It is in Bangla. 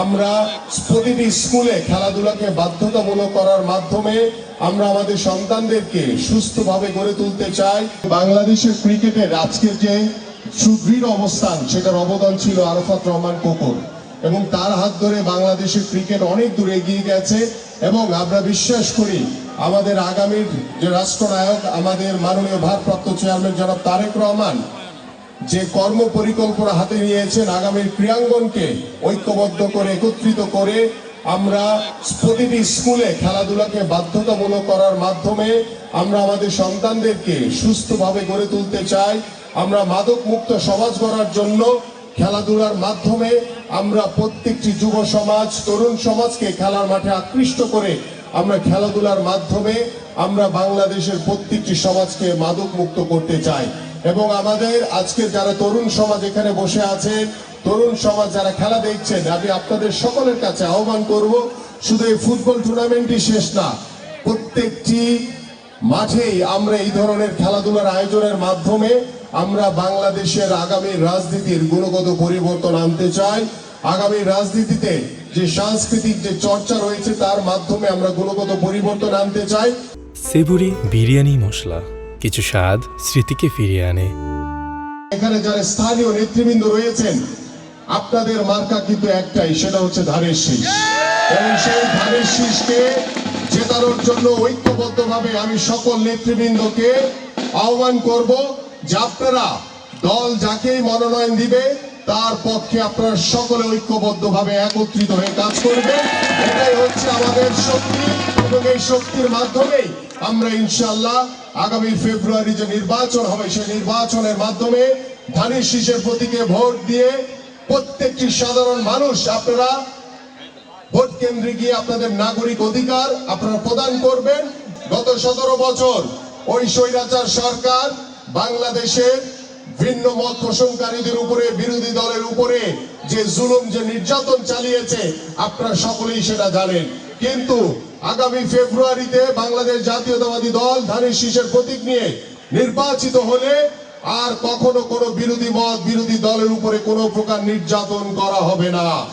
আমরা প্রতিটি স্কুলে খেলাধুলাকে বাধ্যতামূলক করার মাধ্যমে আমরা আমাদের সন্তানদেরকে সুস্থভাবে গড়ে তুলতে চাই। বাংলাদেশের ক্রিকেটের আজকের যে সুদৃঢ় অবস্থান, সেটার অবদান ছিল আরফাত রহমান কোকর। এবং তার হাত ধরে বাংলাদেশের ক্রিকেট অনেক দূর এগিয়ে গেছে এবং আমরা বিশ্বাস করি আমাদের আগামীর যে রাষ্ট্রনায়ক, আমাদের মাননীয় ভারপ্রাপ্ত চেয়ারম্যান জনাব তারেক রহমান যে কর্ম পরিকল্পনা হাতে নিয়েছেন আগামীর ক্রীড়াঙ্গনকে ঐক্যবদ্ধ করে, একত্রিত করে আমরা প্রতিটি স্কুলে খেলাধুলাকে বাধ্যতামূলক করার মাধ্যমে আমরা আমাদের সন্তানদেরকে সুস্থভাবে গড়ে তুলতে চাই। আমরা মাদক মুক্ত সমাজ গড়ার জন্য খেলাধুলার মাধ্যমে আমরা প্রত্যেকটি যুব সমাজ, তরুণ সমাজকে খেলার মাঠে আকৃষ্ট করে আমরা খেলাধুলার মাধ্যমে আমরা বাংলাদেশের প্রত্যেকটি সমাজকে মাদক মুক্ত করতে চাই। এবং আমাদের আজকের যারা তরুণ সমাজ এখানে বসে আছেন, তরুণ সমাজ যারা খেলা দেখছেন, আমি আপনাদের সকলের কাছে আহ্বান করব, শুধু এই ফুটবল টুর্নামেন্টই শেষ না, প্রত্যেকটি মাঠেই আমরা এই ধরনের খেলাধুলার আয়োজনের মাধ্যমে আমরা বাংলাদেশের আগামী রাজনীতির গুণগত পরিবর্তন আনতে চাই। আগামী রাজনীতিতে যে সাংস্কৃতিক যে চর্চা রয়েছে, তার মাধ্যমে আমরা গুণগত পরিবর্তন আনতে চাই। সেবুরি বিরিয়ানি মশলা। কিছু স্বাদ স্মৃতিকে ফিরিয়ে আনে। এখানে যারা স্থানীয় নেতৃবৃন্দ রয়েছেন, আপনাদের মার্কা কিন্তু একটাই, সেটা হচ্ছে ধানের শীষ। এবং সেই ধানের শীষকে জেতানোর জন্য ঐক্যবদ্ধভাবে আমি সকল নেতৃবৃন্দকে আহ্বান করব যে আপনারা দল যাকেই মনোনয়ন দিবে, তার পক্ষে আপনারা সকলে ঐক্যবদ্ধভাবে একত্রিত হয়ে কাজ করবেন। এটাই হচ্ছে আমাদের শক্তি এবং এই শক্তির মাধ্যমেই আমরা ইনশাল্লাহ আগামী ফেব্রুয়ারি যে নির্বাচন হবে, সেই নির্বাচনের মাধ্যমে ধানের শীষের প্রতীকে ভোট দিয়ে প্রত্যেকটি সাধারণ মানুষ, আপনারা ভোট কেন্দ্রে গিয়ে আপনাদের নাগরিক অধিকার আপনারা প্রদান করবেন। গত সতেরো বছর ওই স্বৈরাচার সরকার বাংলাদেশের ভিন্ন মত পোষণকারীদের উপরে, বিরোধী দলের উপরে যে জুলুম, যে নির্যাতন চালিয়েছে, আপনারা সকলেই সেটা জানেন। কিন্তু আগামী ফেব্রুয়ারিতে বাংলাদেশ জাতীয়তাবাদী দল ধানের শীষের প্রতীক নিয়ে নির্বাচিত হলে আর কখনো কোনো বিরোধী মত, বিরোধী দলের উপরে কোনো প্রকার নির্যাতন করা হবে না।